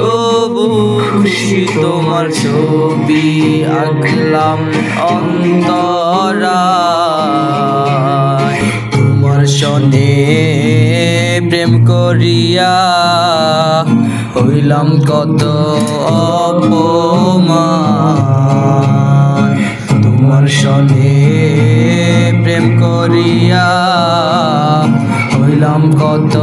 তবু খুশি তোমার ছবি আঁকলাম অন্তরা তোমার সনে প্রেম করিয়া হইলাম কত অপমান। তোমার সনে প্রেম করিয়া হইলাম কত